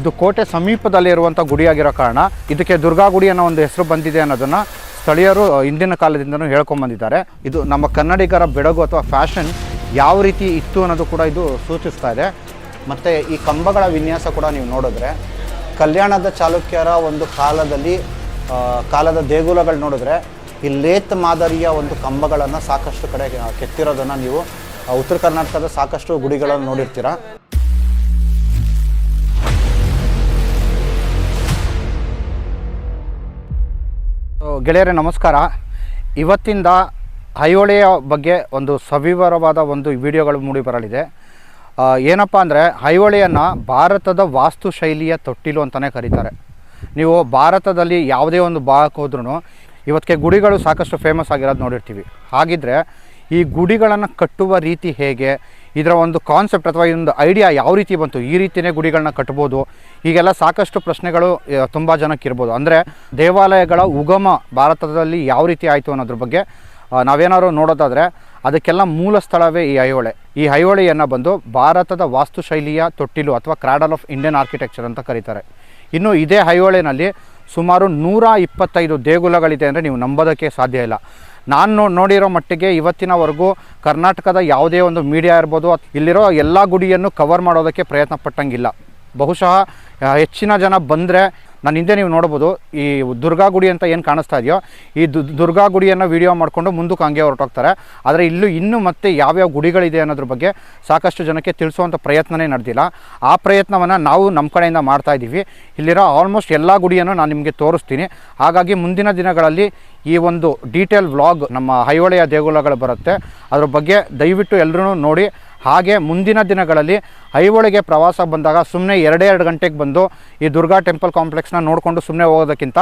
ಇದು ಕೋಟೆ ಸಮೀಪದಲ್ಲಿ ಇರುವಂಥ ಗುಡಿಯಾಗಿರೋ ಕಾರಣ ಇದಕ್ಕೆ ದುರ್ಗಾ ಗುಡಿ ಅನ್ನೋ ಒಂದು ಹೆಸರು ಬಂದಿದೆ ಅನ್ನೋದನ್ನು ಸ್ಥಳೀಯರು ಹಿಂದಿನ ಕಾಲದಿಂದನೂ ಹೇಳ್ಕೊಂಬಂದಿದ್ದಾರೆ ಇದು ನಮ್ಮ ಕನ್ನಡಿಗರ ಬೆಡಗು ಅಥವಾ ಫ್ಯಾಷನ್ ಯಾವ ರೀತಿ ಇತ್ತು ಅನ್ನೋದು ಕೂಡ ಇದು ಸೂಚಿಸ್ತಾ ಇದೆ. ಮತ್ತು ಈ ಕಂಬಗಳ ವಿನ್ಯಾಸ ಕೂಡ ನೀವು ನೋಡಿದ್ರೆ, ಕಲ್ಯಾಣದ ಚಾಲುಕ್ಯರ ಒಂದು ಕಾಲದಲ್ಲಿ ಕಾಲದ ದೇಗುಲಗಳು ನೋಡಿದ್ರೆ ಈ ಲೇತ್ ಮಾದರಿಯ ಒಂದು ಕಂಬಗಳನ್ನು ಸಾಕಷ್ಟು ಕಡೆ ಕೆತ್ತಿರೋದನ್ನು ನೀವು ಉತ್ತರ ಕರ್ನಾಟಕದ ಸಾಕಷ್ಟು ಗುಡಿಗಳನ್ನು ನೋಡಿರ್ತೀರ. ಗೆಳೆಯರೇ, ನಮಸ್ಕಾರ. ಇವತ್ತಿಂದ ಐಹೊಳೆಯ ಬಗ್ಗೆ ಒಂದು ಸವಿವರವಾದ ಒಂದು ವಿಡಿಯೋಗಳು ಮೂಡಿ ಬರಲಿದೆ. ಏನಪ್ಪ ಅಂದರೆ ಐಹೊಳೆಯನ್ನು ಭಾರತದ ವಾಸ್ತುಶೈಲಿಯ ತೊಟ್ಟಿಲು ಅಂತಲೇ ಕರೀತಾರೆ. ನೀವು ಭಾರತದಲ್ಲಿ ಯಾವುದೇ ಒಂದು ಭಾಗಕ್ಕೆ ಹೋದ್ರೂ ಇವತ್ತಿಗೆ ಗುಡಿಗಳು ಸಾಕಷ್ಟು ಫೇಮಸ್ ಆಗಿರೋದು ನೋಡಿರ್ತೀವಿ. ಹಾಗಿದ್ದರೆ ಈ ಗುಡಿಗಳನ್ನು ಕಟ್ಟುವ ರೀತಿ ಹೇಗೆ? ಇದರ ಒಂದು ಕಾನ್ಸೆಪ್ಟ್ ಅಥವಾ ಇದೊಂದು ಐಡಿಯಾ ಯಾವ ರೀತಿ ಬಂತು? ಈ ರೀತಿಯೇ ಗುಡಿಗಳನ್ನ ಕಟ್ಬೋದು. ಹೀಗೆಲ್ಲ ಸಾಕಷ್ಟು ಪ್ರಶ್ನೆಗಳು ತುಂಬ ಜನಕ್ಕೆ ಇರ್ಬೋದು ಅಂದರೆ ದೇವಾಲಯಗಳ ಉಗಮ ಭಾರತದಲ್ಲಿ ಯಾವ ರೀತಿ ಆಯಿತು ಅನ್ನೋದ್ರ ಬಗ್ಗೆ ನಾವೇನಾದ್ರು ನೋಡೋದಾದರೆ ಅದಕ್ಕೆಲ್ಲ ಮೂಲ ಸ್ಥಳವೇ ಈ ಐಹೊಳೆ. ಈ ಐಹೊಳೆಯನ್ನು ಬಂದು ಭಾರತದ ವಾಸ್ತುಶೈಲಿಯ ತೊಟ್ಟಿಲು ಅಥವಾ ಕ್ರಾಡಲ್ ಆಫ್ ಇಂಡಿಯನ್ ಆರ್ಕಿಟೆಕ್ಚರ್ ಅಂತ ಕರೀತಾರೆ. ಇನ್ನು ಇದೇ ಐಹೊಳೆನಲ್ಲಿ ಸುಮಾರು ನೂರ ಇಪ್ಪತ್ತೈದು ದೇಗುಲಗಳಿದೆ ಅಂದರೆ ನೀವು ನಂಬೋದಕ್ಕೆ ಸಾಧ್ಯ ಇಲ್ಲ. ನಾನು ನೋಡಿರೋ ಮಟ್ಟಿಗೆ ಇವತ್ತಿನವರೆಗೂ ಕರ್ನಾಟಕದ ಯಾವುದೇ ಒಂದು ಮೀಡಿಯಾ ಇರ್ಬೋದು ಇಲ್ಲಿರೋ ಎಲ್ಲ ಗುಡಿಯನ್ನು ಕವರ್ ಮಾಡೋದಕ್ಕೆ ಪ್ರಯತ್ನ ಪಟ್ಟಂಗಿಲ್ಲ. ಬಹುಶಃ ಹೆಚ್ಚಿನ ಜನ ಬಂದರೆ, ನಾನು ಹಿಂದೆ ನೀವು ನೋಡ್ಬೋದು, ಈ ದುರ್ಗಾ ಗುಡಿ ಅಂತ ಏನು ಕಾಣಿಸ್ತಾ ಇದೆಯೋ, ಈ ದುರ್ಗಾ ಗುಡಿಯನ್ನು ವಿಡಿಯೋ ಮಾಡಿಕೊಂಡು ಮುಂದಕ್ಕೆ ಹಂಗೆ ಹೊರಟೋಗ್ತಾರೆ. ಆದರೆ ಇಲ್ಲೂ ಇನ್ನೂ ಮತ್ತೆ ಯಾವ್ಯಾವ ಗುಡಿಗಳಿದೆ ಅನ್ನೋದ್ರ ಬಗ್ಗೆ ಸಾಕಷ್ಟು ಜನಕ್ಕೆ ತಿಳಿಸುವಂಥ ಪ್ರಯತ್ನನೇ ನಡೆದಿಲ್ಲ. ಆ ಪ್ರಯತ್ನವನ್ನು ನಾವು ನಮ್ಮ ಕಡೆಯಿಂದ ಮಾಡ್ತಾ ಇದ್ದೀವಿ ಇಲ್ಲಿರೋ ಆಲ್ಮೋಸ್ಟ್ ಎಲ್ಲ ಗುಡಿಯನ್ನು ನಾನು ನಿಮಗೆ ತೋರಿಸ್ತೀನಿ. ಹಾಗಾಗಿ ಮುಂದಿನ ದಿನಗಳಲ್ಲಿ ಈ ಒಂದು ಡೀಟೇಲ್ ವ್ಲಾಗ್ ನಮ್ಮ ಐಹೊಳೆಯ ದೇಗುಲಗಳು ಬರುತ್ತೆ. ಅದ್ರ ಬಗ್ಗೆ ದಯವಿಟ್ಟು ಎಲ್ಲರೂ ನೋಡಿ. ಹಾಗೆ ಮುಂದಿನ ದಿನಗಳಲ್ಲಿ ಐಹೊಳೆಗೆ ಪ್ರವಾಸ ಬಂದಾಗ ಸುಮ್ಮನೆ ಎರಡೇ ಎರಡು ಗಂಟೆಗೆ ಬಂದು ಈ ದುರ್ಗಾ ಟೆಂಪಲ್ ಕಾಂಪ್ಲೆಕ್ಸ್ನ ನೋಡಿಕೊಂಡು ಸುಮ್ಮನೆ ಹೋಗೋದಕ್ಕಿಂತ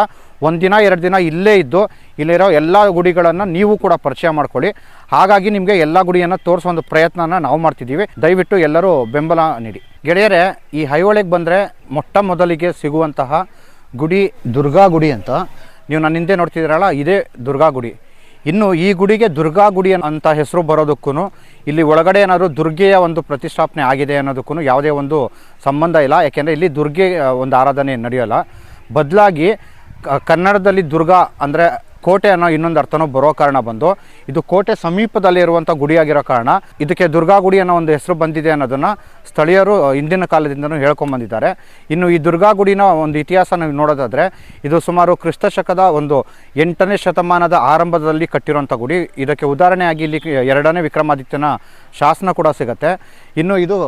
ಒಂದಿನ ಎರಡು ದಿನ ಇಲ್ಲೇ ಇದ್ದು ಇಲ್ಲಿರೋ ಎಲ್ಲ ಗುಡಿಗಳನ್ನು ನೀವು ಕೂಡ ಪರಿಚಯ ಮಾಡ್ಕೊಳ್ಳಿ. ಹಾಗಾಗಿ ನಿಮಗೆ ಎಲ್ಲ ಗುಡಿಯನ್ನು ತೋರಿಸೋ ಒಂದು ಪ್ರಯತ್ನನ ನಾವು ಮಾಡ್ತಿದ್ದೀವಿ. ದಯವಿಟ್ಟು ಎಲ್ಲರೂ ಬೆಂಬಲ ನೀಡಿ. ಗೆಳೆಯರೇ, ಈ ಐಹೊಳೆಗೆ ಬಂದರೆ ಮೊಟ್ಟ ಮೊದಲಿಗೆ ಸಿಗುವಂತಹ ಗುಡಿ ದುರ್ಗಾ ಗುಡಿ ಅಂತ ನೀವು ನನ್ನ ಹಿಂದೆ ನೋಡ್ತಿದ್ದೀರಲ್ಲ, ಇದೇ ದುರ್ಗಾ ಗುಡಿ. ಇನ್ನು ಈ ಗುಡಿಗೆ ದುರ್ಗಾ ಗುಡಿ ಅಂತ ಹೆಸರು ಬರೋದಕ್ಕೂ ಇಲ್ಲಿ ಒಳಗಡೆ ಏನಾದರೂ ದುರ್ಗೆಯ ಒಂದು ಪ್ರತಿಷ್ಠಾಪನೆ ಆಗಿದೆ ಅನ್ನೋದಕ್ಕೂ ಯಾವುದೇ ಒಂದು ಸಂಬಂಧ ಇಲ್ಲ. ಯಾಕೆಂದರೆ ಇಲ್ಲಿ ದುರ್ಗೆ ಒಂದು ಆರಾಧನೆ ನಡೆಯೋಲ್ಲ. ಬದಲಾಗಿ ಕನ್ನಡದಲ್ಲಿ ದುರ್ಗಾ ಅಂದರೆ ಕೋಟೆ ಅನ್ನೋ ಇನ್ನೊಂದು ಅರ್ಥನೂ ಬರೋ ಕಾರಣ ಬಂದು, ಇದು ಕೋಟೆ ಸಮೀಪದಲ್ಲಿ ಇರುವಂಥ ಗುಡಿಯಾಗಿರೋ ಕಾರಣ, ಇದಕ್ಕೆ ದುರ್ಗಾ ಗುಡಿ ಅನ್ನೋ ಒಂದು ಹೆಸರು ಬಂದಿದೆ ಅನ್ನೋದನ್ನು ಸ್ಥಳೀಯರು ಹಿಂದಿನ ಕಾಲದಿಂದನೂ ಹೇಳ್ಕೊಂಬಂದಿದ್ದಾರೆ. ಇನ್ನು ಈ ದುರ್ಗಾ ಗುಡಿನ ಒಂದು ಇತಿಹಾಸ ನಾವು ನೋಡೋದಾದರೆ, ಇದು ಸುಮಾರು ಕ್ರಿಸ್ತ ಶಕದ ಒಂದು ಎಂಟನೇ ಶತಮಾನದ ಆರಂಭದಲ್ಲಿ ಕಟ್ಟಿರುವಂಥ ಗುಡಿ. ಇದಕ್ಕೆ ಉದಾಹರಣೆಯಾಗಿ ಇಲ್ಲಿ ಎರಡನೇ ವಿಕ್ರಮಾದಿತ್ಯನ ಶಾಸನ ಕೂಡ ಸಿಗುತ್ತೆ. ಇನ್ನು ಇದು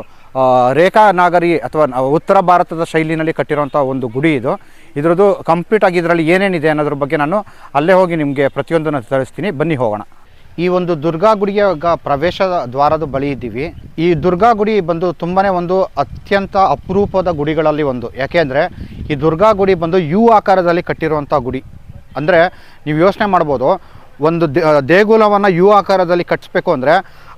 ರೇಖಾ ನಾಗರಿ ಅಥವಾ ಉತ್ತರ ಭಾರತದ ಶೈಲಿನಲ್ಲಿ ಕಟ್ಟಿರುವಂಥ ಒಂದು ಗುಡಿ ಇದು. ಇದರದ್ದು ಕಂಪ್ಲೀಟ್ ಆಗಿ ಇದರಲ್ಲಿ ಏನೇನಿದೆ ಅನ್ನೋದ್ರ ಬಗ್ಗೆ ನಾನು ಅಲ್ಲೇ ಹೋಗಿ ನಿಮಗೆ ಪ್ರತಿಯೊಂದನ್ನು ತರಿಸ್ತೀನಿ. ಬನ್ನಿ ಹೋಗೋಣ. ಈ ಒಂದು ದುರ್ಗಾ ಗುಡಿಯ ಪ್ರವೇಶ ದ್ವಾರದ ಬಳಿ ಇದ್ದೀವಿ. ಈ ದುರ್ಗಾ ಗುಡಿ ಬಂದು ತುಂಬಾ ಒಂದು ಅತ್ಯಂತ ಅಪರೂಪದ ಗುಡಿಗಳಲ್ಲಿ ಒಂದು. ಯಾಕೆಂದರೆ ಈ ದುರ್ಗಾ ಗುಡಿ ಬಂದು ಯು ಆಕಾರದಲ್ಲಿ ಕಟ್ಟಿರುವಂಥ ಗುಡಿ. ಅಂದರೆ ನೀವು ಯೋಚನೆ ಮಾಡ್ಬೋದು, ಒಂದು ದೇಗುಲವನ್ನು ಯು ಆಕಾರದಲ್ಲಿ ಕಟ್ಟಿಸ್ಬೇಕು ಅಂದರೆ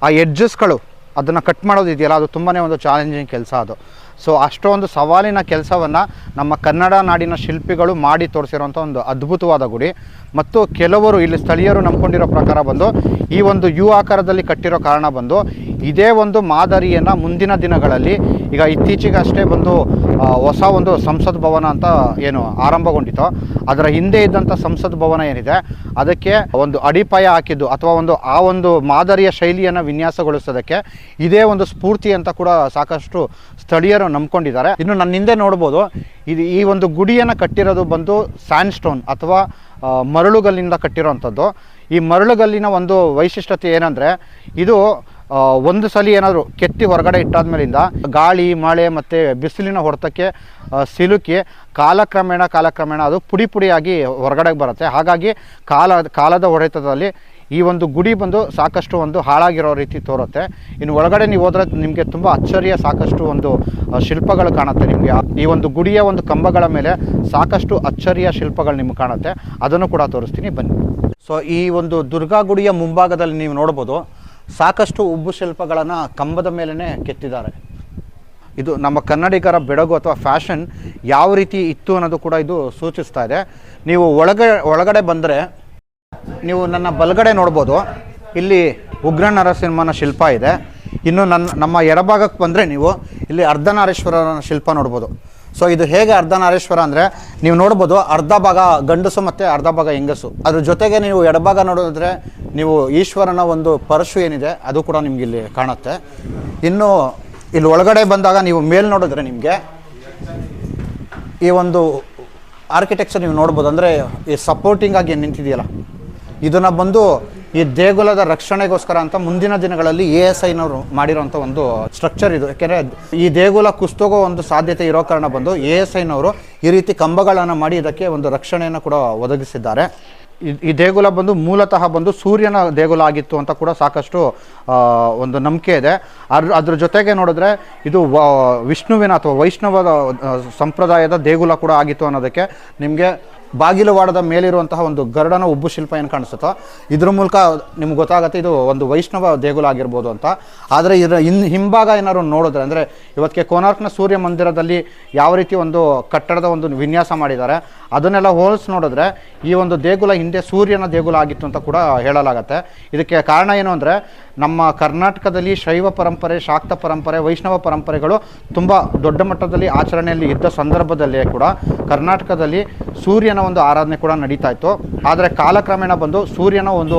ಆ ಎಡ್ಜಸ್ಗಳು ಅದನ್ನು ಕಟ್ ಮಾಡೋದು ಇದೆಯಲ್ಲ, ಅದು ತುಂಬಾ ಒಂದು ಚಾಲೆಂಜಿಂಗ್ ಕೆಲಸ ಅದು. ಸೊ ಅಷ್ಟೊಂದು ಸವಾಲಿನ ಕೆಲಸವನ್ನು ನಮ್ಮ ಕನ್ನಡ ನಾಡಿನ ಶಿಲ್ಪಿಗಳು ಮಾಡಿ ತೋರಿಸಿರುವಂಥ ಒಂದು ಅದ್ಭುತವಾದ ಗುಡಿ. ಮತ್ತು ಕೆಲವರು ಇಲ್ಲಿ ಸ್ಥಳೀಯರು ನಂಬಿಕೊಂಡಿರೋ ಪ್ರಕಾರ ಬಂದು, ಈ ಒಂದು ಯು ಆಕಾರದಲ್ಲಿ ಕಟ್ಟಿರೋ ಕಾರಣ ಬಂದು, ಇದೇ ಒಂದು ಮಾದರಿಯನ್ನು ಮುಂದಿನ ದಿನಗಳಲ್ಲಿ ಈಗ ಇತ್ತೀಚೆಗಷ್ಟೇ ಬಂದು ಆ, ಹೊಸ ಒಂದು ಸಂಸತ್ ಭವನ ಅಂತ ಏನು ಆರಂಭಗೊಂಡಿತ್ತು. ಅದರ ಹಿಂದೆ ಇದ್ದಂಥ ಸಂಸತ್ ಭವನ ಏನಿದೆ ಅದಕ್ಕೆ ಒಂದು ಅಡಿಪಾಯ ಹಾಕಿದ್ದು ಅಥವಾ ಒಂದು ಆ ಒಂದು ಮಾದರಿಯ ಶೈಲಿಯನ್ನು ವಿನ್ಯಾಸಗೊಳಿಸೋದಕ್ಕೆ ಇದೇ ಒಂದು ಸ್ಫೂರ್ತಿ ಅಂತ ಕೂಡ ಸಾಕಷ್ಟು ಸ್ಥಳೀಯರು ನಂಬ್ಕೊಂಡಿದ್ದಾರೆ. ಇನ್ನು ನನ್ನ ಹಿಂದೆ ನೋಡ್ಬೋದು ಇದು ಈ ಒಂದು ಗುಡಿಯನ್ನು ಕಟ್ಟಿರೋದು ಬಂದು ಸ್ಯಾಂಡ್ ಸ್ಟೋನ್ ಅಥವಾ ಮರಳುಗಲ್ಲಿಂದ ಕಟ್ಟಿರೋವಂಥದ್ದು ಈ ಮರಳುಗಲ್ಲಿನ ಒಂದು ವೈಶಿಷ್ಟ್ಯತೆ ಏನಂದರೆ ಇದು ಒಂದು ಸಲ ಏನಾದರೂ ಕೆತ್ತಿ ಹೊರಗಡೆ ಇಟ್ಟಾದ್ಮೇಲಿಂದ ಗಾಳಿ, ಮಳೆ ಮತ್ತು ಬಿಸಿಲಿನ ಹೊಡೆತಕ್ಕೆ ಸಿಲುಕಿ ಕಾಲಕ್ರಮೇಣ ಕಾಲಕ್ರಮೇಣ ಅದು ಪುಡಿ ಪುಡಿಯಾಗಿ ಹೊರಗಡೆಗೆ ಬರುತ್ತೆ. ಹಾಗಾಗಿ ಕಾಲ, ಕಾಲದ ಹೊಡೆತದಲ್ಲಿ ಈ ಒಂದು ಗುಡಿ ಬಂದು ಸಾಕಷ್ಟು ಒಂದು ಹಾಳಾಗಿರೋ ರೀತಿ ತೋರುತ್ತೆ. ಇನ್ನು ಒಳಗಡೆ ನೀವು ಹೋದ್ರೆ ನಿಮಗೆ ತುಂಬ ಅಚ್ಚರಿಯ ಸಾಕಷ್ಟು ಒಂದು ಶಿಲ್ಪಗಳು ಕಾಣುತ್ತೆ ನಿಮಗೆ. ಈ ಒಂದು ಗುಡಿಯ ಒಂದು ಕಂಬಗಳ ಮೇಲೆ ಸಾಕಷ್ಟು ಅಚ್ಚರಿಯ ಶಿಲ್ಪಗಳು ನಿಮ್ಗೆ ಕಾಣುತ್ತೆ. ಅದನ್ನು ಕೂಡ ತೋರಿಸ್ತೀನಿ. ಬನ್ನಿ. ಸೊ ಈ ಒಂದು ದುರ್ಗಾ ಗುಡಿಯ ಮುಂಭಾಗದಲ್ಲಿ ನೀವು ನೋಡ್ಬೋದು. ಸಾಕಷ್ಟು ಉಬ್ಬು ಶಿಲ್ಪಗಳನ್ನು ಕಂಬದ ಮೇಲೇ ಕೆತ್ತಿದ್ದಾರೆ. ಇದು ನಮ್ಮ ಕನ್ನಡಿಗರ ಬೆಡಗು ಅಥವಾ ಫ್ಯಾಷನ್ ಯಾವ ರೀತಿ ಇತ್ತು ಅನ್ನೋದು ಕೂಡ ಇದು ಸೂಚಿಸ್ತಾ ಇದೆ. ನೀವು ಒಳಗೆ, ಒಳಗಡೆ ಬಂದರೆ ನೀವು ನನ್ನ ಬಲಗಡೆ ನೋಡ್ಬೋದು. ಇಲ್ಲಿ ಉಗ್ರ ನರಸಿಂಹನ ಶಿಲ್ಪ ಇದೆ. ಇನ್ನು ನನ್ನ, ನಮ್ಮ ಎಡಭಾಗಕ್ಕೆ ಬಂದರೆ ನೀವು ಇಲ್ಲಿ ಅರ್ಧನಾರೀಶ್ವರನ ಶಿಲ್ಪ ನೋಡ್ಬೋದು. ಸೊ ಇದು ಹೇಗೆ ಅರ್ಧನಾರೀಶ್ವರ ಅಂದರೆ ನೀವು ನೋಡ್ಬೋದು ಅರ್ಧ ಭಾಗ ಗಂಡಸು ಮತ್ತು ಅರ್ಧ ಭಾಗ ಹೆಂಗಸು. ಅದ್ರ ಜೊತೆಗೆ ನೀವು ಎಡಭಾಗ ನೋಡಿದ್ರೆ ನೀವು ಈಶ್ವರನ ಒಂದು ಪರಶು ಏನಿದೆ ಅದು ಕೂಡ ನಿಮ್ಗೆ ಇಲ್ಲಿ ಕಾಣುತ್ತೆ. ಇನ್ನು ಇಲ್ಲಿ ಒಳಗಡೆ ಬಂದಾಗ ನೀವು ಮೇಲ್ ನೋಡಿದ್ರೆ ನಿಮಗೆ ಈ ಒಂದು ಆರ್ಕಿಟೆಕ್ಚರ್ ನೀವು ನೋಡ್ಬೋದು. ಅಂದರೆ ಈ ಸಪೋರ್ಟಿಂಗ್ ಆಗಿ ನಿಂತಿದೆಯಲ್ಲ, ಇದನ್ನು ಬಂದು ಈ ದೇಗುಲದ ರಕ್ಷಣೆಗೋಸ್ಕರ ಅಂತ ಮುಂದಿನ ದಿನಗಳಲ್ಲಿ ಎ ಎಸ್ ಐನವರು ಮಾಡಿರೋಂಥ ಒಂದು ಸ್ಟ್ರಕ್ಚರ್ ಇದು. ಯಾಕೆಂದ್ರೆ ಈ ದೇಗುಲ ಕುಸ್ತೋಗೋ ಒಂದು ಸಾಧ್ಯತೆ ಇರೋ ಕಾರಣ ಬಂದು ಎ ಎಸ್ ಐನವರು ಈ ರೀತಿ ಕಂಬಗಳನ್ನು ಮಾಡಿ ಇದಕ್ಕೆ ಒಂದು ರಕ್ಷಣೆಯನ್ನು ಕೂಡ ಒದಗಿಸಿದ್ದಾರೆ. ಈ- ದೇಗುಲ ಬಂದು ಮೂಲತಃ ಬಂದು ಸೂರ್ಯನ ದೇಗುಲ ಆಗಿತ್ತು ಅಂತ ಕೂಡ ಸಾಕಷ್ಟು ಒಂದು ನಂಬಿಕೆ ಇದೆ. ಅದ್ರ ಅದ್ರ ಜೊತೆಗೆ ನೋಡಿದ್ರೆ ಇದು ವಿಷ್ಣುವಿನ ಅಥವಾ ವೈಷ್ಣವದ ಸಂಪ್ರದಾಯದ ದೇಗುಲ ಕೂಡ ಆಗಿತ್ತು ಅನ್ನೋದಕ್ಕೆ ನಿಮಗೆ ಬಾಗಿಲುವಾಡದ ಮೇಲಿರುವಂತಹ ಒಂದು ಗರುಡನ ಉಬ್ಬು ಶಿಲ್ಪ ಏನು ಕಾಣಿಸುತ್ತೋ, ಇದ್ರ ಮೂಲಕ ನಿಮ್ಗೆ ಗೊತ್ತಾಗುತ್ತೆ ಇದು ಒಂದು ವೈಷ್ಣವ ದೇಗುಲ ಆಗಿರ್ಬೋದು ಅಂತ. ಆದರೆ ಇದರ ಇನ್ ಹಿಂಭಾಗ ಏನಾದ್ರು ನೋಡಿದ್ರೆ, ಅಂದರೆ ಇವತ್ತಿಗೆ ಕೋನಾರ್ಕ್ನ ಸೂರ್ಯ ಮಂದಿರದಲ್ಲಿ ಯಾವ ರೀತಿ ಒಂದು ಕಟ್ಟಡದ ಒಂದು ವಿನ್ಯಾಸ ಮಾಡಿದ್ದಾರೆ, ಅದನ್ನೆಲ್ಲ ಹೋಲಿಸಿ ನೋಡಿದ್ರೆ ಈ ಒಂದು ದೇಗುಲ ಹಿಂದೆ ಸೂರ್ಯನ ದೇಗುಲ ಆಗಿತ್ತು ಅಂತ ಕೂಡ ಹೇಳಲಾಗತ್ತೆ. ಇದಕ್ಕೆ ಕಾರಣ ಏನು ಅಂದರೆ, ನಮ್ಮ ಕರ್ನಾಟಕದಲ್ಲಿ ಶೈವ ಪರಂಪರೆ, ಶಾಕ್ತ ಪರಂಪರೆ, ವೈಷ್ಣವ ಪರಂಪರೆಗಳು ತುಂಬ ದೊಡ್ಡ ಮಟ್ಟದಲ್ಲಿ ಆಚರಣೆಯಲ್ಲಿ ಇದ್ದ ಸಂದರ್ಭದಲ್ಲೇ ಕೂಡ ಕರ್ನಾಟಕದಲ್ಲಿ ಸೂರ್ಯನ ಒಂದು ಆರಾಧನೆ ಕೂಡ ನಡೀತಾ ಇತ್ತು. ಆದರೆ ಕಾಲಕ್ರಮೇಣ ಬಂದು ಸೂರ್ಯನ ಒಂದು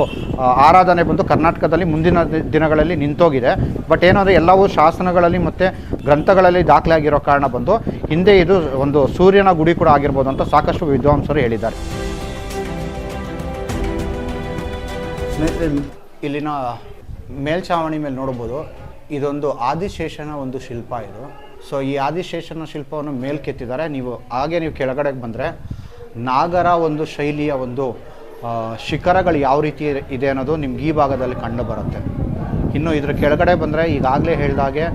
ಆರಾಧನೆ ಬಂದು ಕರ್ನಾಟಕದಲ್ಲಿ ಮುಂದಿನ ದಿನಗಳಲ್ಲಿ ನಿಂತೋಗಿದೆ. ಬಟ್ ಏನಂದರೆ ಎಲ್ಲವೂ ಶಾಸನಗಳಲ್ಲಿ ಮತ್ತು ಗ್ರಂಥಗಳಲ್ಲಿ ದಾಖಲೆ ಆಗಿರೋ ಕಾರಣ ಬಂದು ಹಿಂದೆ ಇದು ಒಂದು ಸೂರ್ಯನ ಗುಡಿ ಕೂಡ ಆಗಿರ್ಬೋದು ಅಂತ ಸಾಕಷ್ಟು ವಿದ್ವಾಂಸರು ಹೇಳಿದ್ದಾರೆ. ಇಲ್ಲಿನ ಮೇಲ್ಛಾವಣಿ ಮೇಲೆ ನೋಡ್ಬೋದು, ಇದೊಂದು ಆದಿಶೇಷನ ಒಂದು ಶಿಲ್ಪ ಇದು. ಸೊ ಈ ಆದಿಶೇಷನ ಶಿಲ್ಪವನ್ನು ಮೇಲ್ಕೆತ್ತಿದ್ದಾರೆ. ನೀವು ಹಾಗೆ ನೀವು ಕೆಳಗಡೆಗೆ ಬಂದರೆ ನಾಗರ ಒಂದು ಶೈಲಿಯ ಒಂದು ಶಿಖರಗಳು ಯಾವ ರೀತಿ ಇದೆ ಅನ್ನೋದು ನಿಮ್ಗೆ ಈ ಭಾಗದಲ್ಲಿ ಕಂಡು ಬರುತ್ತೆ. ಇನ್ನು ಇದ್ರ ಕೆಳಗಡೆ ಬಂದರೆ ಈಗಾಗಲೇ ಹೇಳಿದಾಗೆ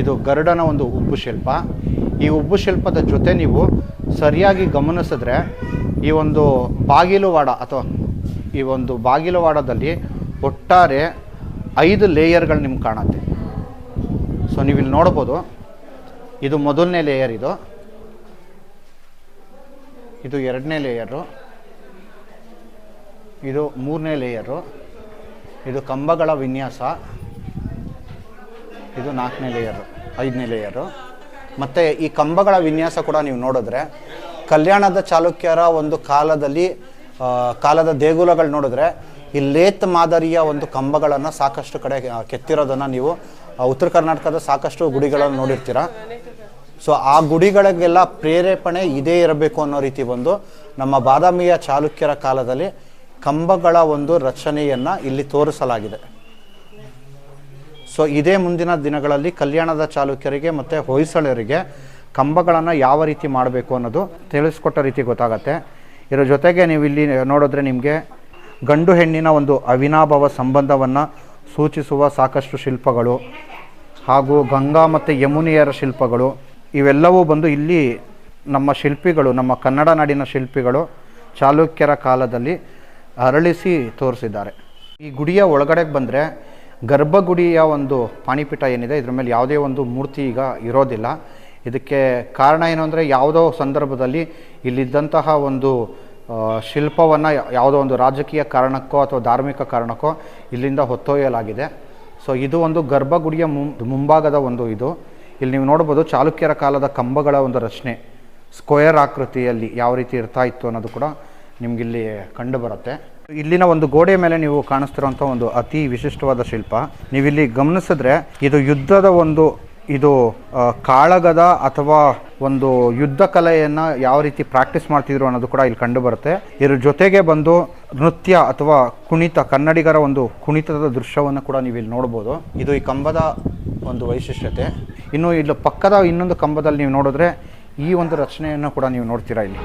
ಇದು ಗರುಡನ ಒಂದು ಉಬ್ಬು ಶಿಲ್ಪ. ಈ ಉಬ್ಬು ಶಿಲ್ಪದ ಜೊತೆ ನೀವು ಸರಿಯಾಗಿ ಗಮನಿಸಿದ್ರೆ ಈ ಒಂದು ಬಾಗಿಲುವಾಡ ಅಥವಾ ಈ ಒಂದು ಬಾಗಿಲುವಾಡದಲ್ಲಿ ಒಟ್ಟಾರೆ ಐದು ಲೇಯರ್ಗಳು ನಿಮ್ಗೆ ಕಾಣುತ್ತೆ. ಸೊ, ನೀವು ಇಲ್ಲಿ ನೋಡ್ಬೋದು, ಇದು ಮೊದಲನೇ ಲೇಯರ್ ಇದು. ಇದು ಎರಡನೇ ಲೇಯರು ಇದು ಮೂರನೇ ಲೇಯರು ಇದು ಕಂಬಗಳ ವಿನ್ಯಾಸ. ಇದು ನಾಲ್ಕನೇ ಲೇಯರು ಐದನೇ ಲೇಯರು ಮತ್ತು ಈ ಕಂಬಗಳ ವಿನ್ಯಾಸ ಕೂಡ ನೀವು ನೋಡಿದ್ರೆ, ಕಲ್ಯಾಣದ ಚಾಲುಕ್ಯರ ಒಂದು ಕಾಲದಲ್ಲಿ ಕಾಲದ ದೇಗುಲಗಳು ನೋಡಿದ್ರೆ, ಈ ಲೇತ್ ಮಾದರಿಯ ಒಂದು ಕಂಬಗಳನ್ನು ಸಾಕಷ್ಟು ಕಡೆ ಕೆತ್ತಿರೋದನ್ನು ನೀವು ಉತ್ತರ ಕರ್ನಾಟಕದ ಸಾಕಷ್ಟು ಗುಡಿಗಳನ್ನು ನೋಡಿರ್ತೀರ. ಸೊ ಆ ಗುಡಿಗಳಿಗೆಲ್ಲ ಪ್ರೇರೇಪಣೆ ಇದೇ ಇರಬೇಕು ಅನ್ನೋ ರೀತಿ ಬಂದು ನಮ್ಮ ಬಾದಾಮಿಯ ಚಾಲುಕ್ಯರ ಕಾಲದಲ್ಲಿ ಕಂಬಗಳ ಒಂದು ರಚನೆಯನ್ನು ಇಲ್ಲಿ ತೋರಿಸಲಾಗಿದೆ. ಸೊ ಇದೇ ಮುಂದಿನ ದಿನಗಳಲ್ಲಿ ಕಲ್ಯಾಣದ ಚಾಲುಕ್ಯರಿಗೆ ಮತ್ತು ಹೊಯ್ಸಳರಿಗೆ ಕಂಬಗಳನ್ನು ಯಾವ ರೀತಿ ಮಾಡಬೇಕು ಅನ್ನೋದು ತಿಳಿಸ್ಕೊಟ್ಟ ರೀತಿ ಗೊತ್ತಾಗತ್ತೆ. ಇದರ ಜೊತೆಗೆ ನೀವು ಇಲ್ಲಿ ನೋಡಿದ್ರೆ ನಿಮಗೆ ಗಂಡು ಹೆಣ್ಣಿನ ಒಂದು ಅವಿನಾಭಾವ ಸಂಬಂಧವನ್ನು ಸೂಚಿಸುವ ಸಾಕಷ್ಟು ಶಿಲ್ಪಗಳು ಹಾಗೂ ಗಂಗಾ ಮತ್ತು ಯಮುನಿಯರ ಶಿಲ್ಪಗಳು ಇವೆಲ್ಲವೂ ಬಂದು ಇಲ್ಲಿ ನಮ್ಮ ಶಿಲ್ಪಿಗಳು, ನಮ್ಮ ಕನ್ನಡ ನಾಡಿನ ಶಿಲ್ಪಿಗಳು ಚಾಲುಕ್ಯರ ಕಾಲದಲ್ಲಿ ಅರಳಿಸಿ ತೋರಿಸಿದ್ದಾರೆ. ಈ ಗುಡಿಯ ಒಳಗಡೆಗೆ ಬಂದರೆ ಗರ್ಭಗುಡಿಯ ಒಂದು ಪಾಣಿಪೀಠ ಏನಿದೆ, ಇದ್ರ ಮೇಲೆ ಯಾವುದೇ ಒಂದು ಮೂರ್ತಿ ಈಗ ಇರೋದಿಲ್ಲ. ಇದಕ್ಕೆ ಕಾರಣ ಏನು ಅಂದರೆ ಯಾವುದೋ ಸಂದರ್ಭದಲ್ಲಿ ಇಲ್ಲಿದ್ದಂತಹ ಒಂದು ಶಿಲ್ಪವನ್ನು ಯಾವುದೋ ಒಂದು ರಾಜಕೀಯ ಕಾರಣಕ್ಕೋ ಅಥವಾ ಧಾರ್ಮಿಕ ಕಾರಣಕ್ಕೋ ಇಲ್ಲಿಂದ ಹೊತ್ತೊಯ್ಯಲಾಗಿದೆ. ಸೊ, ಇದು ಒಂದು ಗರ್ಭಗುಡಿಯ ಮುಂಭಾಗದ ಒಂದು ಇದು. ಇಲ್ಲಿ ನೀವು ನೋಡ್ಬೋದು ಚಾಲುಕ್ಯರ ಕಾಲದ ಕಂಬಗಳ ಒಂದು ರಚನೆ. ಸ್ಕ್ವೇರ್ ಆಕೃತಿಯಲ್ಲಿ ಯಾವ ರೀತಿ ಇರ್ತಾ ಇತ್ತು ಅನ್ನೋದು ಕೂಡ ನಿಮಗಿಲ್ಲಿ ಕಂಡು ಬರುತ್ತೆ ಇಲ್ಲಿನ ಒಂದು ಗೋಡೆ ಮೇಲೆ ನೀವು ಕಾಣಿಸ್ತಿರೋಂಥ ಒಂದು ಅತಿ ವಿಶಿಷ್ಟವಾದ ಶಿಲ್ಪ. ನೀವಿಲ್ಲಿ ಗಮನಿಸಿದ್ರೆ ಇದು ಯುದ್ಧದ ಒಂದು, ಇದು ಕಾಳಗದ ಅಥವಾ ಒಂದು ಯುದ್ಧ ಕಲೆಯನ್ನು ಯಾವ ರೀತಿ ಪ್ರಾಕ್ಟೀಸ್ ಮಾಡ್ತಿದ್ರು ಅನ್ನೋದು ಕೂಡ ಇಲ್ಲಿ ಕಂಡು ಬರುತ್ತೆ ಇದ್ರ ಜೊತೆಗೆ ಬಂದು ನೃತ್ಯ ಅಥವಾ ಕುಣಿತ, ಕನ್ನಡಿಗರ ಒಂದು ಕುಣಿತದ ದೃಶ್ಯವನ್ನು ಕೂಡ ನೀವು ಇಲ್ಲಿ ನೋಡ್ಬೋದು ಇದು ಈ ಕಂಬದ ಒಂದು ವೈಶಿಷ್ಟ್ಯತೆ. ಇನ್ನು ಇಲ್ಲಿ ಪಕ್ಕದ ಇನ್ನೊಂದು ಕಂಬದಲ್ಲಿ ನೀವು ನೋಡಿದ್ರೆ ಈ ಒಂದು ರಚನೆಯನ್ನು ಕೂಡ ನೀವು ನೋಡ್ತೀರಾ ಇಲ್ಲಿ.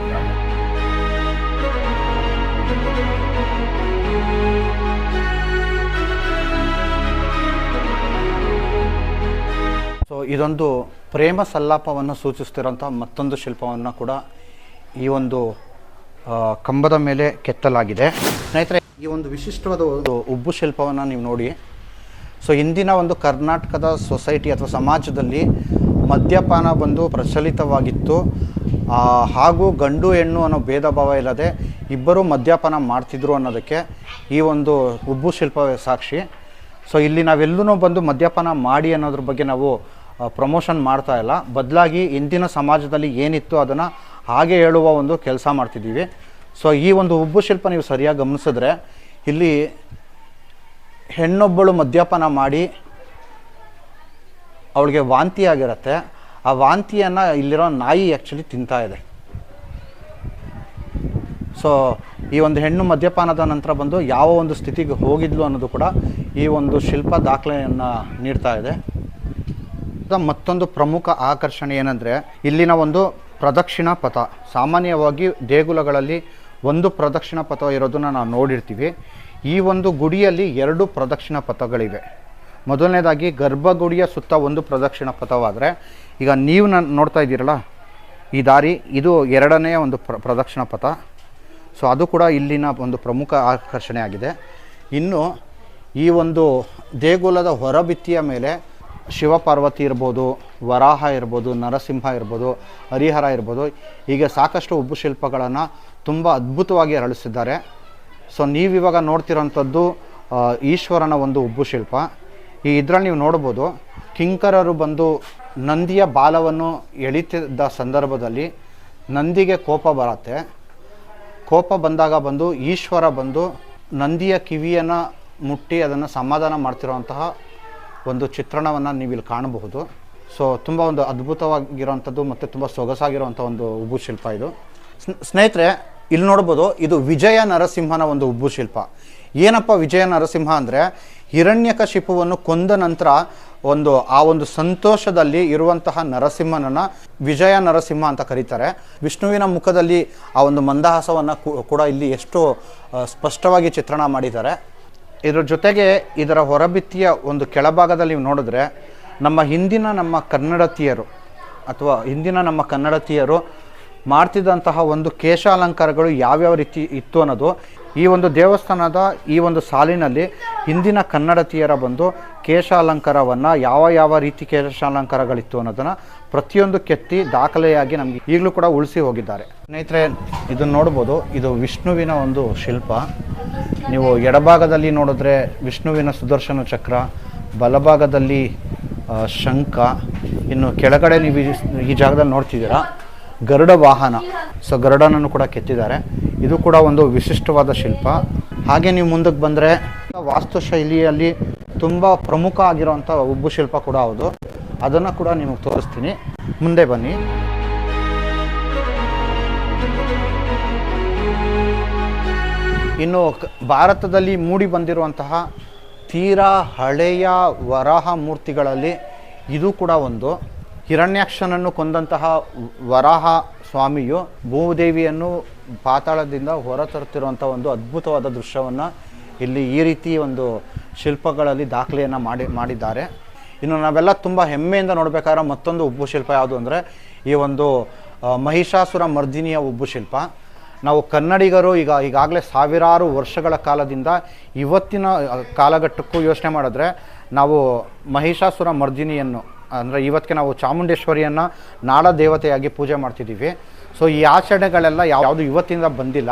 ಸೊ ಇದೊಂದು ಪ್ರೇಮ ಸಲ್ಲಾಪವನ್ನು ಸೂಚಿಸ್ತಿರೋಂಥ ಮತ್ತೊಂದು ಶಿಲ್ಪವನ್ನು ಕೂಡ ಈ ಒಂದು ಕಂಬದ ಮೇಲೆ ಕೆತ್ತಲಾಗಿದೆ. ಸ್ನೇಹಿತರೆ, ಈ ಒಂದು ವಿಶಿಷ್ಟವಾದ ಒಂದು ಉಬ್ಬು ಶಿಲ್ಪವನ್ನು ನೀವು ನೋಡಿ ಸೊ ಇಂದಿನ ಒಂದು ಕರ್ನಾಟಕದ ಸೊಸೈಟಿ ಅಥವಾ ಸಮಾಜದಲ್ಲಿ ಮದ್ಯಪಾನ ಬಂದು ಪ್ರಚಲಿತವಾಗಿತ್ತು. ಹಾಗೂ ಗಂಡು ಹೆಣ್ಣು ಅನ್ನೋ ಭೇದ ಭಾವ ಇಲ್ಲದೆ ಇಬ್ಬರೂ ಮದ್ಯಪಾನ ಮಾಡ್ತಿದ್ರು ಅನ್ನೋದಕ್ಕೆ ಈ ಒಂದು ಉಬ್ಬು ಶಿಲ್ಪವೇ ಸಾಕ್ಷಿ. ಸೊ ಇಲ್ಲಿ ನಾವೆಲ್ಲೂ ಬಂದು ಮದ್ಯಪಾನ ಮಾಡಿ ಅನ್ನೋದ್ರ ಬಗ್ಗೆ ನಾವು ಪ್ರಮೋಷನ್ ಮಾಡ್ತಾ ಇಲ್ಲ. ಬದಲಾಗಿ ಇಂದಿನ ಸಮಾಜದಲ್ಲಿ ಏನಿತ್ತು ಅದನ್ನು ಹಾಗೆ ಹೇಳುವ ಒಂದು ಕೆಲಸ ಮಾಡ್ತಿದ್ದೀವಿ. ಸೊ ಈ ಒಂದು ಉಬ್ಬು ಶಿಲ್ಪ ನೀವು ಸರಿಯಾಗಿ ಗಮನಿಸಿದ್ರೆ ಇಲ್ಲಿ ಹೆಣ್ಣೊಬ್ಬಳು ಮದ್ಯಪಾನ ಮಾಡಿ ಅವಳಿಗೆ ವಾಂತಿ ಆಗಿರುತ್ತೆ ಆ ವಾಂತಿಯನ್ನು ಇಲ್ಲಿರೋ ನಾಯಿ ಆ್ಯಕ್ಚುಲಿ ತಿಂತಾ ಇದೆ. ಸೊ ಈ ಒಂದು ಹೆಣ್ಣು ಮದ್ಯಪಾನದ ನಂತರ ಬಂದು ಯಾವ ಒಂದು ಸ್ಥಿತಿಗೆ ಹೋಗಿದ್ಲು ಅನ್ನೋದು ಕೂಡ ಈ ಒಂದು ಶಿಲ್ಪ ದಾಖಲೆಯನ್ನು ನೀಡ್ತಾ ಇದೆ. ಮತ್ತೊಂದು ಪ್ರಮುಖ ಆಕರ್ಷಣೆ ಏನಂದರೆ ಇಲ್ಲಿನ ಒಂದು ಪ್ರದಕ್ಷಿಣಾ ಪಥ ಸಾಮಾನ್ಯವಾಗಿ ದೇಗುಲಗಳಲ್ಲಿ ಒಂದು ಪ್ರದಕ್ಷಿಣಾ ಪಥ ಇರೋದನ್ನು ನಾವು ನೋಡಿರ್ತೀವಿ. ಈ ಒಂದು ಗುಡಿಯಲ್ಲಿ ಎರಡು ಪ್ರದಕ್ಷಿಣಾ ಪಥಗಳಿವೆ. ಮೊದಲನೇದಾಗಿ ಗರ್ಭಗುಡಿಯ ಸುತ್ತ ಒಂದು ಪ್ರದಕ್ಷಿಣಾ ಪಥವಾದರೆ, ಈಗ ನೀವು ನಾನು ನೋಡ್ತಾ ಇದ್ದೀರಲ್ಲ, ಈ ದಾರಿ, ಇದು ಎರಡನೆಯ ಒಂದು ಪ್ರ, ಪ್ರದಕ್ಷಿಣಾ ಪಥ. ಸೊ, ಅದು ಕೂಡ ಇಲ್ಲಿನ ಒಂದು ಪ್ರಮುಖ ಆಕರ್ಷಣೆ ಆಗಿದೆ. ಇನ್ನು ಈ ಒಂದು ದೇಗುಲದ ಹೊರಭಿತ್ತಿಯ ಮೇಲೆ ಶಿವಪಾರ್ವತಿ ಇರ್ಬೋದು, ವರಾಹ ಇರ್ಬೋದು, ನರಸಿಂಹ ಇರ್ಬೋದು, ಹರಿಹರ ಇರ್ಬೋದು, ಹೀಗೆ ಸಾಕಷ್ಟು ಉಬ್ಬು ಶಿಲ್ಪಗಳನ್ನು ತುಂಬ ಅದ್ಭುತವಾಗಿ ಅರಳಿಸಿದ್ದಾರೆ. ಸೊ ನೀವಿವಾಗ ನೋಡ್ತಿರೋಂಥದ್ದು ಈಶ್ವರನ ಒಂದು ಉಬ್ಬು ಶಿಲ್ಪ. ಈ ಇದರಲ್ಲಿ ನೀವು ನೋಡ್ಬೋದು, ಕಿಂಕರರು ಬಂದು ನಂದಿಯ ಬಾಲವನ್ನು ಎಳಿತಿದ್ದ ಸಂದರ್ಭದಲ್ಲಿ ನಂದಿಗೆ ಕೋಪ ಬರುತ್ತೆ. ಕೋಪ ಬಂದಾಗ ಬಂದು ಈಶ್ವರ ಬಂದು ನಂದಿಯ ಕಿವಿಯನ್ನು ಮುಟ್ಟಿ ಅದನ್ನು ಸಮಾಧಾನ ಮಾಡ್ತಿರೋಂತಹ ಒಂದು ಚಿತ್ರಣವನ್ನು ನೀವು ಇಲ್ಲಿ ಕಾಣಬಹುದು. ಸೊ ತುಂಬ ಒಂದು ಅದ್ಭುತವಾಗಿರೋವಂಥದ್ದು ಮತ್ತು ತುಂಬ ಸೊಗಸಾಗಿರುವಂಥ ಒಂದು ಉಬ್ಬು ಶಿಲ್ಪ ಇದು. ಸ್ನೇಹಿತರೆ, ಇಲ್ಲಿ ನೋಡ್ಬೋದು ಇದು ವಿಜಯ ನರಸಿಂಹನ ಒಂದು ಉಬ್ಬು ಶಿಲ್ಪ. ಏನಪ್ಪ ವಿಜಯ ನರಸಿಂಹ ಅಂದರೆ ಹಿರಣ್ಯಕಶಿಪುವನ್ನು ಕೊಂದ ನಂತರ ಒಂದು, ಆ ಒಂದು ಸಂತೋಷದಲ್ಲಿ ಇರುವಂತಹ ನರಸಿಂಹನನ್ನು ವಿಜಯ ನರಸಿಂಹ ಅಂತ ಕರೀತಾರೆ. ವಿಷ್ಣುವಿನ ಮುಖದಲ್ಲಿ ಆ ಒಂದು ಮಂದಹಾಸವನ್ನು ಕೂಡ ಇಲ್ಲಿ ಎಷ್ಟು ಸ್ಪಷ್ಟವಾಗಿ ಚಿತ್ರಣ ಮಾಡಿದ್ದಾರೆ. ಇದರ ಜೊತೆಗೆ ಇದರ ಹೊರಬಿತ್ತಿಯ ಒಂದು ಕೆಳಭಾಗದಲ್ಲಿ ನೋಡಿದ್ರೆ, ನಮ್ಮ ಹಿಂದಿನ ನಮ್ಮ ಕನ್ನಡತಿಯರು, ಅಥವಾ ಹಿಂದಿನ ನಮ್ಮ ಕನ್ನಡತಿಯರು ಮಾಡ್ತಿದ್ದಂತಹ ಒಂದು ಕೇಶಾಲಂಕಾರಗಳು ಯಾವ್ಯಾವ ರೀತಿ ಇತ್ತು ಅನ್ನೋದು ಈ ಒಂದು ದೇವಸ್ಥಾನದ ಈ ಒಂದು ಸಾಲಿನಲ್ಲಿ ಹಿಂದಿನ ಕನ್ನಡತಿಯರ ಬಂದು ಕೇಶಾಲಂಕಾರವನ್ನು ಯಾವ ಯಾವ ರೀತಿ ಕೇಶಾಲಂಕಾರಗಳಿತ್ತು ಅನ್ನೋದನ್ನು ಪ್ರತಿಯೊಂದು ಕೆತ್ತಿ ದಾಖಲೆಯಾಗಿ ನಮಗೆ ಈಗಲೂ ಕೂಡ ಉಳಿಸಿ ಹೋಗಿದ್ದಾರೆ. ಸ್ನೇಹಿತರೆ, ಇದನ್ನು ನೋಡ್ಬೋದು. ಇದು ವಿಷ್ಣುವಿನ ಒಂದು ಶಿಲ್ಪ. ನೀವು ಎಡಭಾಗದಲ್ಲಿ ನೋಡಿದ್ರೆ ವಿಷ್ಣುವಿನ ಸುದರ್ಶನ ಚಕ್ರ, ಬಲಭಾಗದಲ್ಲಿ ಶಂಖ. ಇನ್ನು ಕೆಳಗಡೆ ನೀವು ಈ ಜಾಗದಲ್ಲಿ ನೋಡ್ತಿದ್ದೀರಾ? ಗರುಡ ವಾಹನ. ಸೊ ಗರುಡನನ್ನು ಕೂಡ ಕೆತ್ತಿದ್ದಾರೆ. ಇದು ಕೂಡ ಒಂದು ವಿಶಿಷ್ಟವಾದ ಶಿಲ್ಪ. ಹಾಗೆ ನೀವು ಮುಂದಕ್ಕೆ ಬಂದರೆ ವಾಸ್ತುಶೈಲಿಯಲ್ಲಿ ತುಂಬ ಪ್ರಮುಖ ಆಗಿರುವಂಥ ಉಬ್ಬು ಶಿಲ್ಪ ಕೂಡ ಹೌದು. ಅದನ್ನು ಕೂಡ ನಿಮಗೆ ತೋರಿಸ್ತೀನಿ. ಮುಂದೆ ಬನ್ನಿ. ಇನ್ನು ಭಾರತದಲ್ಲಿ ಮೂಡಿ ಬಂದಿರುವಂತಹ ತೀರಾ ಹಳೆಯ ವರಾಹ ಮೂರ್ತಿಗಳಲ್ಲಿ ಇದು ಕೂಡ ಒಂದು. ಹಿರಣ್ಯಾಕ್ಷನನ್ನು ಕೊಂದಂತಹ ವರಾಹ ಸ್ವಾಮಿಯು ಭೂದೇವಿಯನ್ನು ಪಾತಾಳದಿಂದ ಹೊರತರುತ್ತಿರುವಂಥ ಒಂದು ಅದ್ಭುತವಾದ ದೃಶ್ಯವನ್ನು ಇಲ್ಲಿ ಈ ರೀತಿ ಒಂದು ಶಿಲ್ಪಗಳಲ್ಲಿ ದಾಖಲೆಯನ್ನು ಮಾಡಿ, ಮಾಡಿದ್ದಾರೆ. ಇನ್ನು ನಾವೆಲ್ಲ ತುಂಬ ಹೆಮ್ಮೆಯಿಂದ ನೋಡಬೇಕಾದ್ರೆ ಮತ್ತೊಂದು ಉಬ್ಬು ಶಿಲ್ಪ ಯಾವುದು ಅಂದರೆ ಈ ಒಂದು ಮಹಿಷಾಸುರ ಮರ್ದಿನಿಯ ಉಬ್ಬು ಶಿಲ್ಪ. ನಾವು ಕನ್ನಡಿಗರು ಈಗ, ಈಗಾಗಲೇ ಸಾವಿರಾರು ವರ್ಷಗಳ ಕಾಲದಿಂದ ಇವತ್ತಿನ ಕಾಲಘಟ್ಟಕ್ಕೂ ಯೋಚನೆ ಮಾಡಿದ್ರೆ ನಾವು ಮಹಿಷಾಸುರ ಮರ್ದಿನಿಯನ್ನು ಅಂದರೆ ಇವತ್ತಿಗೆ ನಾವು ಚಾಮುಂಡೇಶ್ವರಿಯನ್ನು ನಾಡ ದೇವತೆಯಾಗಿ ಪೂಜೆ ಮಾಡ್ತಿದ್ದೀವಿ. ಸೊ ಈ ಆಚರಣೆಗಳೆಲ್ಲ ಯಾವುದು ಇವತ್ತಿಂದ ಬಂದಿಲ್ಲ.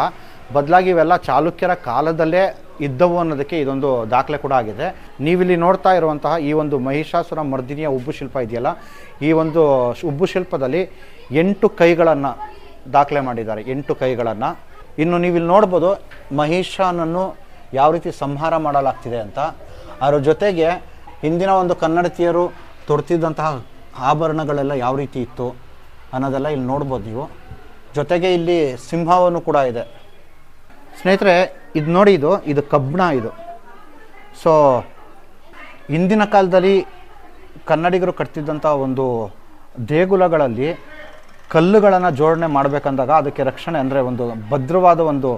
ಬದಲಾಗಿ ಇವೆಲ್ಲ ಚಾಲುಕ್ಯರ ಕಾಲದಲ್ಲೇ ಇದ್ದವು ಅನ್ನೋದಕ್ಕೆ ಇದೊಂದು ದಾಖಲೆ ಕೂಡ ಆಗಿದೆ. ನೀವಿಲ್ಲಿ ನೋಡ್ತಾ ಇರುವಂತಹ ಈ ಒಂದು ಮಹಿಷಾಸುರ ಮರ್ದಿನಿಯ ಉಬ್ಬು ಶಿಲ್ಪ ಇದೆಯಲ್ಲ, ಈ ಒಂದು ಉಬ್ಬು ಶಿಲ್ಪದಲ್ಲಿ ಎಂಟು ಕೈಗಳನ್ನು ದಾಖಲೆ ಮಾಡಿದ್ದಾರೆ, ಎಂಟು ಕೈಗಳನ್ನು. ಇನ್ನು ನೀವಿಲ್ಲಿ ನೋಡ್ಬೋದು ಮಹಿಷನನ್ನು ಯಾವ ರೀತಿ ಸಂಹಾರ ಮಾಡಲಾಗ್ತಿದೆ ಅಂತ. ಅದರ ಜೊತೆಗೆ ಹಿಂದಿನ ಒಂದು ಕನ್ನಡತಿಯರು ತೊಡ್ತಿದ್ದಂತಹ ಆಭರಣಗಳೆಲ್ಲ ಯಾವ ರೀತಿ ಇತ್ತು ಅನ್ನೋದೆಲ್ಲ ಇಲ್ಲಿ ನೋಡ್ಬೋದು ನೀವು. ಜೊತೆಗೆ ಇಲ್ಲಿ ಸಿಂಹವನ್ನು ಕೂಡ ಇದೆ. ಸ್ನೇಹಿತರೆ, ಇದು ನೋಡಿ ಇದು ಇದು ಕಬ್ಬಣ ಇದು. ಸೊ ಹಿಂದಿನ ಕಾಲದಲ್ಲಿ ಕನ್ನಡಿಗರು ಕಟ್ತಿದ್ದಂಥ ಒಂದು ದೇಗುಲಗಳಲ್ಲಿ ಕಲ್ಲುಗಳನ್ನು ಜೋಡಣೆ ಮಾಡಬೇಕಂದಾಗ ಅದಕ್ಕೆ ರಕ್ಷಣೆ ಅಂದರೆ ಒಂದು ಭದ್ರವಾದ ಒಂದು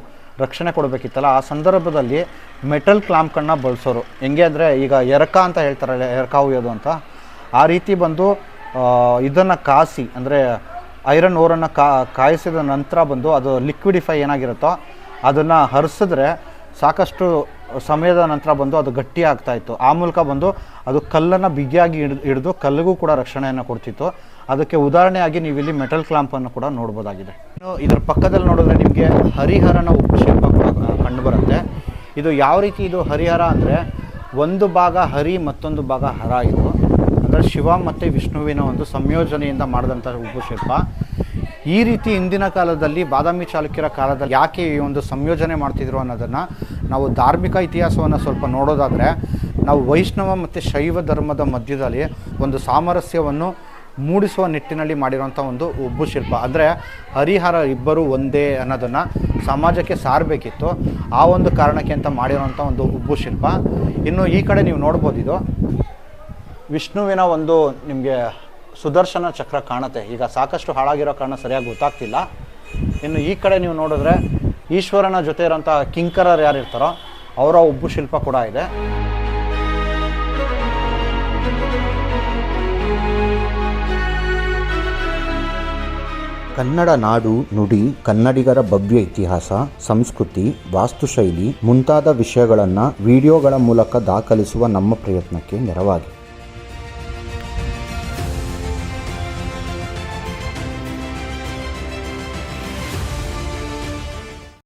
ರಕ್ಷಣೆ ಕೊಡಬೇಕಿತ್ತಲ್ಲ. ಆ ಸಂದರ್ಭದಲ್ಲಿ ಮೆಟಲ್ ಕ್ಲಾಂಪ್ಗಳನ್ನ ಬಳಸೋರು. ಹೆಂಗೆ ಅಂದರೆ ಈಗ ಎರಕ ಅಂತ ಹೇಳ್ತಾರಲ್ಲ, ಎರಕ ಉಯ್ಯೋದು ಅಂತ. ಆ ರೀತಿ ಬಂದು ಇದನ್ನು ಕಾಸಿ, ಅಂದರೆ ಐರನ್ ಓರನ್ನು ಕಾಯಿಸಿದ ನಂತರ ಬಂದು ಅದು ಲಿಕ್ವಿಡಿಫೈ ಏನಾಗಿರುತ್ತೋ ಅದನ್ನು ಹರಿಸಿದ್ರೆ ಸಾಕಷ್ಟು ಸಮಯದ ನಂತರ ಬಂದು ಅದು ಗಟ್ಟಿ ಆಗ್ತಾ ಇತ್ತು. ಆ ಮೂಲಕ ಬಂದು ಅದು ಕಲ್ಲನ್ನು ಬಿಗಿಯಾಗಿ ಹಿಡಿದು ಹಿಡಿದು ಕಲ್ಲಿಗೂ ಕೂಡ ರಕ್ಷಣೆಯನ್ನು ಕೊಡ್ತಿತ್ತು. ಅದಕ್ಕೆ ಉದಾಹರಣೆಯಾಗಿ ನೀವು ಇಲ್ಲಿ ಮೆಟಲ್ ಕ್ಲಾಂಪನ್ನು ಕೂಡ ನೋಡ್ಬೋದಾಗಿದೆ. ಇದರ ಪಕ್ಕದಲ್ಲಿ ನೋಡಿದ್ರೆ ನಿಮಗೆ ಹರಿಹರನ ಉಪಶಿಲ್ಪ ಶಿಲ್ಪ ಕೂಡ ಕಂಡುಬರುತ್ತೆ ಇದು ಯಾವ ರೀತಿ ಇದು ಹರಿಹರ ಅಂದರೆ, ಒಂದು ಭಾಗ ಹರಿ ಮತ್ತೊಂದು ಭಾಗ ಹರ ಇದು ಅಂದರೆ ಶಿವ ಮತ್ತು ವಿಷ್ಣುವಿನ ಒಂದು ಸಂಯೋಜನೆಯಿಂದ ಮಾಡಿದಂಥ ಉಬ್ಬು ಶಿಲ್ಪ ಈ ರೀತಿ ಹಿಂದಿನ ಕಾಲದಲ್ಲಿ ಬಾದಾಮಿ ಚಾಲುಕ್ಯರ ಕಾಲದಲ್ಲಿ ಯಾಕೆ ಈ ಒಂದು ಸಂಯೋಜನೆ ಮಾಡ್ತಿದ್ರು ಅನ್ನೋದನ್ನು ನಾವು ಧಾರ್ಮಿಕ ಇತಿಹಾಸವನ್ನು ಸ್ವಲ್ಪ ನೋಡೋದಾದರೆ, ನಾವು ವೈಷ್ಣವ ಮತ್ತು ಶೈವ ಧರ್ಮದ ಮಧ್ಯದಲ್ಲಿ ಒಂದು ಸಾಮರಸ್ಯವನ್ನು ಮೂಡಿಸುವ ನಿಟ್ಟಿನಲ್ಲಿ ಮಾಡಿರುವಂಥ ಒಂದು ಉಬ್ಬು ಶಿಲ್ಪ ಅಂದರೆ ಹರಿಹರ ಇಬ್ಬರು ಒಂದೇ ಅನ್ನೋದನ್ನು ಸಮಾಜಕ್ಕೆ ಸಾರಬೇಕಿತ್ತು. ಆ ಒಂದು ಕಾರಣಕ್ಕೆ ಅಂತ ಮಾಡಿರುವಂಥ ಒಂದು ಉಬ್ಬು ಶಿಲ್ಪ ಇನ್ನು ಈ ಕಡೆ ನೀವು ನೋಡ್ಬೋದಿದು ವಿಷ್ಣುವಿನ ಒಂದು ನಿಮಗೆ ಸುದರ್ಶನ ಚಕ್ರ ಕಾಣುತ್ತೆ. ಈಗ ಸಾಕಷ್ಟು ಹಾಳಾಗಿರೋ ಕಾರಣ ಸರಿಯಾಗಿ ಗೊತ್ತಾಗ್ತಿಲ್ಲ. ಇನ್ನು ಈ ಕಡೆ ನೀವು ನೋಡಿದ್ರೆ ಈಶ್ವರನ ಜೊತೆ ಇರೋಂಥ ಕಿಂಕರರು ಯಾರು ಇರ್ತಾರೋ ಅವರ ಉಬ್ಬು ಶಿಲ್ಪ ಕೂಡ ಇದೆ. ಕನ್ನಡ ನಾಡು, ನುಡಿ, ಕನ್ನಡಿಗರ ಭವ್ಯ ಇತಿಹಾಸ, ಸಂಸ್ಕೃತಿ, ವಾಸ್ತುಶೈಲಿ ಮುಂತಾದ ವಿಷಯಗಳನ್ನು ವಿಡಿಯೋಗಳ ಮೂಲಕ ದಾಖಲಿಸುವ ನಮ್ಮ ಪ್ರಯತ್ನಕ್ಕೆ ನೆರವಾಗಿ